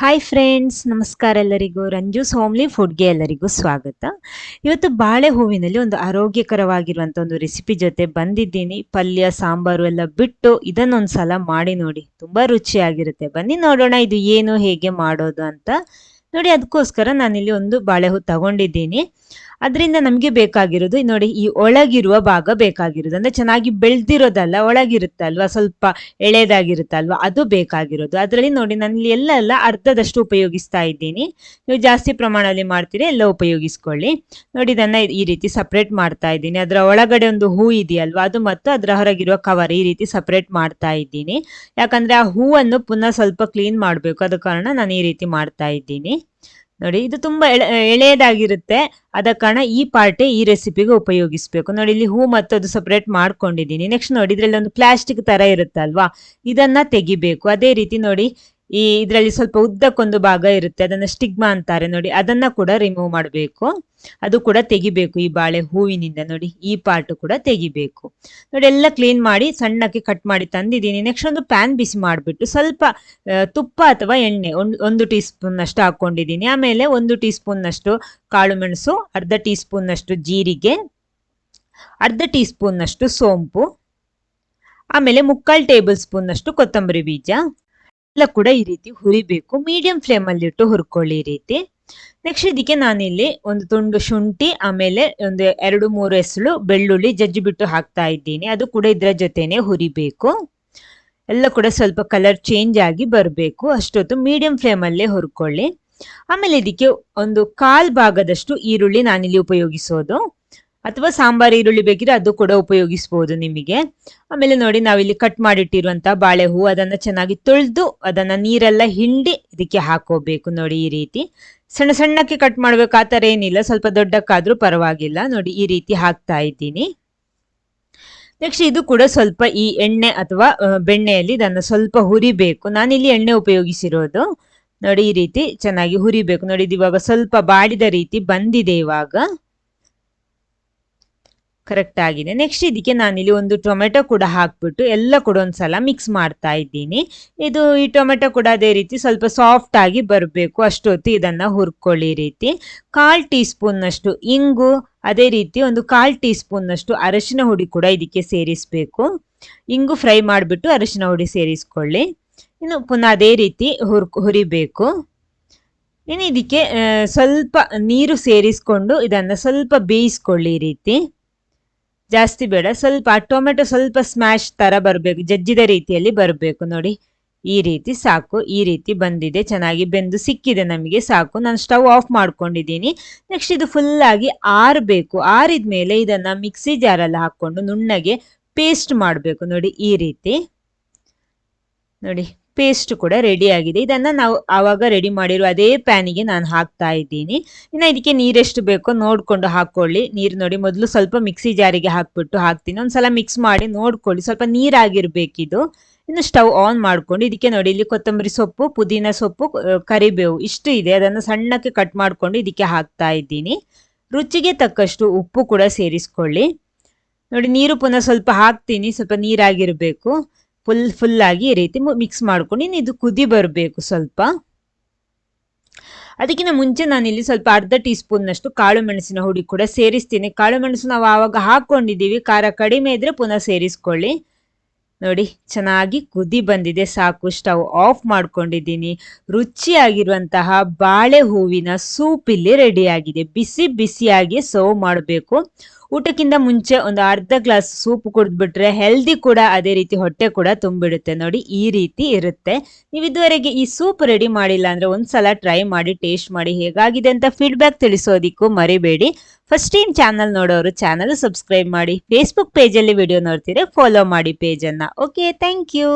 Hi friends ನಮಸ್ಕಾರ ಎಲ್ಲರಿಗೂ. ರಂಜೂಸ್ homely ಫುಡ್ಗೆ ಎಲ್ಲರಿಗೂ ಸ್ವಾಗತ. ಇವತ್ತು ಬಾಳೆ ಹೂವಿನಲ್ಲಿ ಒಂದು ಆರೋಗ್ಯಕರವಾಗಿರುವಂಥ ಒಂದು ರೆಸಿಪಿ ಜೊತೆ ಬಂದಿದ್ದೀನಿ. ಪಲ್ಯ, ಸಾಂಬಾರು ಎಲ್ಲ ಬಿಟ್ಟು ಇದನ್ನೊಂದು ಸಲ ಮಾಡಿ ನೋಡಿ. ತುಂಬ ರುಚಿಯಾಗಿರುತ್ತೆ. ಬನ್ನಿ ನೋಡೋಣ, ಇದು ಏನು, ಹೇಗೆ ಮಾಡೋದು ಅಂತ. ನೋಡಿ, ಅದಕ್ಕೋಸ್ಕರ ನಾನಿಲ್ಲಿ ಒಂದು ಬಾಳೆ ಹೂ ತಗೊಂಡಿದ್ದೀನಿ. ಅದರಿಂದ ನಮಗೆ ಬೇಕಾಗಿರೋದು ನೋಡಿ, ಈ ಒಳಗಿರುವ ಭಾಗ ಬೇಕಾಗಿರೋದು. ಅಂದರೆ ಚೆನ್ನಾಗಿ ಬೆಳೆದಿರೋದಲ್ಲ, ಒಳಗಿರುತ್ತಲ್ವಾ? ಸ್ವಲ್ಪ ಎಳೆಯದಾಗಿರುತ್ತಲ್ವಾ ಅದು ಬೇಕಾಗಿರೋದು. ಅದರಲ್ಲಿ ನೋಡಿ ನಾನು ಎಲ್ಲ ಎಲ್ಲ ಅರ್ಧದಷ್ಟು ಉಪಯೋಗಿಸ್ತಾ ಇದ್ದೀನಿ. ನೀವು ಜಾಸ್ತಿ ಪ್ರಮಾಣದಲ್ಲಿ ಮಾಡ್ತೀರಿ, ಎಲ್ಲ ಉಪಯೋಗಿಸ್ಕೊಳ್ಳಿ. ನೋಡಿ, ಇದನ್ನು ಈ ರೀತಿ ಸಪ್ರೇಟ್ ಮಾಡ್ತಾ ಇದ್ದೀನಿ. ಅದರ ಒಳಗಡೆ ಒಂದು ಹೂ ಇದೆಯಲ್ವ? ಅದು ಮತ್ತು ಅದರ ಹೊರಗಿರುವ ಕವರ್ ಈ ರೀತಿ ಸಪ್ರೇಟ್ ಮಾಡ್ತಾ ಇದ್ದೀನಿ. ಯಾಕಂದರೆ ಆ ಹೂವನ್ನು ಪುನಃ ಸ್ವಲ್ಪ ಕ್ಲೀನ್ ಮಾಡಬೇಕು. ಅದ ಕಾರಣ ನಾನು ಈ ರೀತಿ ಮಾಡ್ತಾ ಇದ್ದೀನಿ. ನೋಡಿ, ಇದು ತುಂಬಾ ಎಳೆ, ಎಳೆಯದಾಗಿರುತ್ತೆ. ಆದ ಕಾರಣ ಈ ಪಾರ್ಟೇ ಈ ರೆಸಿಪಿಗೆ ಉಪಯೋಗಿಸ್ಬೇಕು. ನೋಡಿ, ಇಲ್ಲಿ ಹೂ ಮತ್ತು ಅದು ಸಪ್ರೇಟ್ ಮಾಡ್ಕೊಂಡಿದ್ದೀನಿ. ನೆಕ್ಸ್ಟ್ ನೋಡಿ, ಇದರಲ್ಲಿ ಒಂದು ಪ್ಲಾಸ್ಟಿಕ್ ತರ ಇರುತ್ತಲ್ವಾ? ಇದನ್ನ ತೆಗಿಬೇಕು. ಅದೇ ರೀತಿ ನೋಡಿ ಈ ಇದರಲ್ಲಿ ಸ್ವಲ್ಪ ಉದ್ದಕ್ಕೊಂದು ಭಾಗ ಇರುತ್ತೆ, ಅದನ್ನ ಸ್ಟಿಗ್ಮಾ ಅಂತಾರೆ ನೋಡಿ, ಅದನ್ನ ಕೂಡ ರಿಮೂವ್ ಮಾಡಬೇಕು. ಅದು ಕೂಡ ತೆಗಿಬೇಕು ಈ ಬಾಳೆ ಹೂವಿನಿಂದ ನೋಡಿ, ಈ ಪಾರ್ಟ್ ಕೂಡ ತೆಗಿಬೇಕು. ನೋಡಿ, ಎಲ್ಲ ಕ್ಲೀನ್ ಮಾಡಿ ಸಣ್ಣಕ್ಕೆ ಕಟ್ ಮಾಡಿ ತಂದಿದ್ದೀನಿ. ನೆಕ್ಸ್ಟ್ ಒಂದು ಪ್ಯಾನ್ ಬಿಸಿ ಮಾಡಿಬಿಟ್ಟು ಸ್ವಲ್ಪ ತುಪ್ಪ ಅಥವಾ ಎಣ್ಣೆ ಒಂದು ಒಂದು ಟೀ ಸ್ಪೂನ್ನಷ್ಟು ಹಾಕೊಂಡಿದ್ದೀನಿ ಆಮೇಲೆ ಒಂದು ಟೀ ಸ್ಪೂನ್ನಷ್ಟು ಕಾಳು ಮೆಣಸು, ಅರ್ಧ ಟೀ ಸ್ಪೂನ್ನಷ್ಟು ಜೀರಿಗೆ, ಅರ್ಧ ಟೀ ಸ್ಪೂನ್ನಷ್ಟು ಸೋಂಪು, ಆಮೇಲೆ ಮುಕ್ಕಾಲು ಟೇಬಲ್ ಸ್ಪೂನ್ ಅಷ್ಟು ಕೊತ್ತಂಬರಿ ಬೀಜ. ಎಲ್ಲ ಕೂಡ ಈ ರೀತಿ ಹುರಿಬೇಕು. ಮೀಡಿಯಂ ಫ್ಲೇಮ್ ಅಲ್ಲಿ ಇಟ್ಟು ಹುರ್ಕೊಳ್ಳಿ ಈ ರೀತಿ. ನೆಕ್ಸ್ಟ್ ಇದಕ್ಕೆ ನಾನಿಲ್ಲಿ ಒಂದು ತುಂಡು ಶುಂಠಿ, ಆಮೇಲೆ ಒಂದು ಎರಡು ಮೂರು ಎಸಳು ಬೆಳ್ಳುಳ್ಳಿ ಜಜ್ಜಿ ಬಿಟ್ಟು ಹಾಕ್ತಾ ಇದ್ದೀನಿ. ಅದು ಕೂಡ ಇದರ ಜೊತೆನೆ ಹುರಿಬೇಕು. ಎಲ್ಲ ಕೂಡ ಸ್ವಲ್ಪ ಕಲರ್ ಚೇಂಜ್ ಆಗಿ ಬರಬೇಕು. ಅಷ್ಟೊತ್ತು ಮೀಡಿಯಂ ಫ್ಲೇಮ್ ಅಲ್ಲೇ ಹುರ್ಕೊಳ್ಳಿ. ಆಮೇಲೆ ಇದಕ್ಕೆ ಒಂದು ಕಾಲ್ ಭಾಗದಷ್ಟು ಈರುಳ್ಳಿ ನಾನಿಲ್ಲಿ ಉಪಯೋಗಿಸೋದು. ಅಥವಾ ಸಾಂಬಾರ್, ಈರುಳ್ಳಿ ಬೇಕಿದ್ರೆ ಅದು ಕೂಡ ಉಪಯೋಗಿಸಬಹುದು ನಿಮಗೆ. ಆಮೇಲೆ ನೋಡಿ, ನಾವಿಲ್ಲಿ ಕಟ್ ಮಾಡಿಟ್ಟಿರುವಂತಹ ಬಾಳೆ ಹೂ ಅದನ್ನ ಚೆನ್ನಾಗಿ ತೊಳೆದು ಅದನ್ನ ನೀರೆಲ್ಲ ಹಿಂಡಿ ಇದಕ್ಕೆ ಹಾಕೋಬೇಕು ನೋಡಿ ಈ ರೀತಿ. ಸಣ್ಣ ಸಣ್ಣಕ್ಕೆ ಕಟ್ ಮಾಡ್ಬೇಕು, ಆ ಥರ ಏನಿಲ್ಲ, ಸ್ವಲ್ಪ ದೊಡ್ಡಕ್ಕಾದ್ರೂ ಪರವಾಗಿಲ್ಲ. ನೋಡಿ, ಈ ರೀತಿ ಹಾಕ್ತಾ ಇದ್ದೀನಿ. ನೆಕ್ಸ್ಟ್ ಇದು ಕೂಡ ಸ್ವಲ್ಪ ಈ ಎಣ್ಣೆ ಅಥವಾ ಬೆಣ್ಣೆಯಲ್ಲಿ ಇದನ್ನು ಸ್ವಲ್ಪ ಹುರಿಬೇಕು. ನಾನಿಲ್ಲಿ ಎಣ್ಣೆ ಉಪಯೋಗಿಸಿರೋದು. ನೋಡಿ, ಈ ರೀತಿ ಚೆನ್ನಾಗಿ ಹುರಿಬೇಕು. ನೋಡಿ, ಇದು ಇವಾಗ ಸ್ವಲ್ಪ ಬಾಡಿದ ರೀತಿ ಬಂದಿದೆ ಇವಾಗ. ಕರೆಕ್ಟ್ ಆಗಿದೆ. ನೆಕ್ಸ್ಟ್ ಇದಕ್ಕೆ ನಾನಿಲ್ಲಿ ಒಂದು ಟೊಮೆಟೊ ಕೂಡ ಹಾಕ್ಬಿಟ್ಟು ಎಲ್ಲ ಕೂಡ ಒಂದ್ಸಲ ಮಿಕ್ಸ್ ಮಾಡ್ತಾ ಇದ್ದೀನಿ. ಇದು ಈ ಟೊಮೆಟೊ ಕೂಡ ಅದೇ ರೀತಿ ಸ್ವಲ್ಪ ಸಾಫ್ಟ್ ಆಗಿ ಬರಬೇಕು. ಅಷ್ಟೊತ್ತು ಇದನ್ನು ಹುರ್ಕೊಳ್ಳಿ ರೀತಿ. ಕಾಲು ಟೀ ಸ್ಪೂನ್ನಷ್ಟು ಇಂಗು, ಅದೇ ರೀತಿ ಒಂದು ಕಾಲು ಟೀ ಸ್ಪೂನ್ನಷ್ಟು ಅರಶಿನ ಹುಡಿ ಕೂಡ ಇದಕ್ಕೆ ಸೇರಿಸಬೇಕು. ಇಂಗು ಫ್ರೈ ಮಾಡಿಬಿಟ್ಟು ಅರಶಿನ ಹುಡಿ ಸೇರಿಸ್ಕೊಳ್ಳಿ. ಇನ್ನು ಪುನಃ ಅದೇ ರೀತಿ ಹುರ್ ಹುರಿಬೇಕು. ಇನ್ನು ಇದಕ್ಕೆ ಸ್ವಲ್ಪ ನೀರು ಸೇರಿಸ್ಕೊಂಡು ಇದನ್ನು ಸ್ವಲ್ಪ ಬೇಯಿಸ್ಕೊಳ್ಳಿ ರೀತಿ. ಜಾಸ್ತಿ ಬೇಡ. ಸ್ವಲ್ಪ ಟೊಮೆಟೊ ಸ್ವಲ್ಪ ಸ್ಮ್ಯಾಶ್ ತರ ಬರಬೇಕು. ಜಜ್ಜಿದ ರೀತಿಯಲ್ಲಿ ಬರಬೇಕು ನೋಡಿ. ಈ ರೀತಿ ಸಾಕು. ಈ ರೀತಿ ಬಂದಿದೆ. ಚೆನ್ನಾಗಿ ಬೆಂದು ಸಿಕ್ಕಿದೆ ನಮಗೆ. ಸಾಕು. ನಾನು ಸ್ಟವ್ ಆಫ್ ಮಾಡ್ಕೊಂಡಿದ್ದೀನಿ. ನೆಕ್ಸ್ಟ್ ಇದು ಫುಲ್ ಆಗಿ ಆರಬೇಕು. ಆರಿದ ಮೇಲೆ ಇದನ್ನ ಮಿಕ್ಸಿ ಜಾರಲ್ಲಿ ಹಾಕೊಂಡು ನುಣ್ಣಗೆ ಪೇಸ್ಟ್ ಮಾಡಬೇಕು ನೋಡಿ ಈ ರೀತಿ. ನೋಡಿ. ಪೇಸ್ಟ್ ಕೂಡ ರೆಡಿ ಆಗಿದೆ. ಇದನ್ನ ನಾವು ಆವಾಗ ರೆಡಿ ಮಾಡಿರೋ ಅದೇ ಪ್ಯಾನಿಗೆ ನಾನು ಹಾಕ್ತಾ ಇದ್ದೀನಿ. ಇನ್ನು ಇದಕ್ಕೆ ನೀರೆಷ್ಟು ಬೇಕೋ ನೋಡ್ಕೊಂಡು ಹಾಕೊಳ್ಳಿ. ನೀರು ನೋಡಿ ಮೊದಲು ಸ್ವಲ್ಪ ಮಿಕ್ಸಿ ಜಾರಿಗೆ ಹಾಕ್ಬಿಟ್ಟು ಹಾಕ್ತೀನಿ. ಒಂದ್ಸಲ ಮಿಕ್ಸ್ ಮಾಡಿ ನೋಡ್ಕೊಳ್ಳಿ. ಸ್ವಲ್ಪ ನೀರಾಗಿರ್ಬೇಕಿದು. ಇನ್ನು ಸ್ಟವ್ ಆನ್ ಮಾಡ್ಕೊಂಡು ಇದಕ್ಕೆ ನೋಡಿ ಇಲ್ಲಿ ಕೊತ್ತಂಬರಿ ಸೊಪ್ಪು, ಪುದೀನ ಸೊಪ್ಪು ಕರಿಬೇವು ಇಷ್ಟು ಇದೆ. ಅದನ್ನು ಸಣ್ಣಕ್ಕೆ ಕಟ್ ಮಾಡ್ಕೊಂಡು ಇದಕ್ಕೆ ಹಾಕ್ತಾ ಇದ್ದೀನಿ. ರುಚಿಗೆ ತಕ್ಕಷ್ಟು ಉಪ್ಪು ಕೂಡ ಸೇರಿಸ್ಕೊಳ್ಳಿ. ನೋಡಿ ನೀರು ಪುನಃ ಸ್ವಲ್ಪ ಹಾಕ್ತೀನಿ. ಸ್ವಲ್ಪ ನೀರಾಗಿರ್ಬೇಕು. ಫುಲ್ ಫುಲ್ ಆಗಿ ಈ ರೀತಿ ಮಿಕ್ಸ್ ಮಾಡ್ಕೊಂಡು ಇದು ಕುದಿ ಬರಬೇಕು ಸ್ವಲ್ಪ. ಅದಕ್ಕಿಂತ ಮುಂಚೆ ನಾನಿಲ್ಲಿ ಸ್ವಲ್ಪ ಅರ್ಧ ಟೀ ಸ್ಪೂನ್ನಷ್ಟು ಕಾಳು ಮೆಣಸಿನ ಹುಡಿ ಕೂಡ ಸೇರಿಸ್ತೀನಿ. ಕಾಳು ಮೆಣಸು ನಾವು ಆವಾಗ ಹಾಕ್ಕೊಂಡಿದ್ದೀವಿ. ಖಾರ ಕಡಿಮೆ ಇದ್ದರೆ ಪುನಃ ಸೇರಿಸ್ಕೊಳ್ಳಿ. ನೋಡಿ, ಚೆನ್ನಾಗಿ ಕುದಿ ಬಂದಿದೆ. ಸಾಕು. ಸ್ಟವ್ ಆಫ್ ಮಾಡ್ಕೊಂಡಿದ್ದೀನಿ. ರುಚಿಯಾಗಿರುವಂತಹ ಬಾಳೆ ಹೂವಿನ ಸೂಪ್ ಇಲ್ಲಿ ರೆಡಿಯಾಗಿದೆ ಬಿಸಿ ಬಿಸಿಯಾಗಿ ಸರ್ವ್ ಮಾಡಬೇಕು. ಊಟಕ್ಕಿಂತ ಮುಂಚೆ ಒಂದು ಅರ್ಧ ಗ್ಲಾಸ್ ಸೂಪ್ ಕುಡಿದ್ಬಿಟ್ರೆ ಹೆಲ್ದಿ ಕೂಡ ಅದೇ ರೀತಿ ಹೊಟ್ಟೆ ಕೂಡ ತುಂಬಿಡುತ್ತೆ. ನೋಡಿ ಈ ರೀತಿ ಇರುತ್ತೆ. ನೀವು ಇದುವರೆಗೆ ಈ ಸೂಪ್ ರೆಡಿ ಮಾಡಿಲ್ಲ ಅಂದ್ರೆ ಒಂದ್ಸಲ ಟ್ರೈ ಮಾಡಿ ಟೇಸ್ಟ್ ಮಾಡಿ ಹೇಗಾಗಿದೆ ಅಂತ ಫೀಡ್ಬ್ಯಾಕ್ ತಿಳಿಸೋದಿಕ್ಕೂ ಮರಿಬೇಡಿ. ಫಸ್ಟ್ ಟೈಮ್ ಚಾನಲ್ ನೋಡೋರು ಚಾನಲ್ ಸಬ್ಸ್ಕ್ರೈಬ್ ಮಾಡಿ. ಫೇಸ್ಬುಕ್ ಪೇಜಲ್ಲಿ ವಿಡಿಯೋ ನೋಡ್ತೀರಾ ಫಾಲೋ ಮಾಡಿ ಪೇಜನ್ನು ಓಕೆ ಥ್ಯಾಂಕ್ ಯು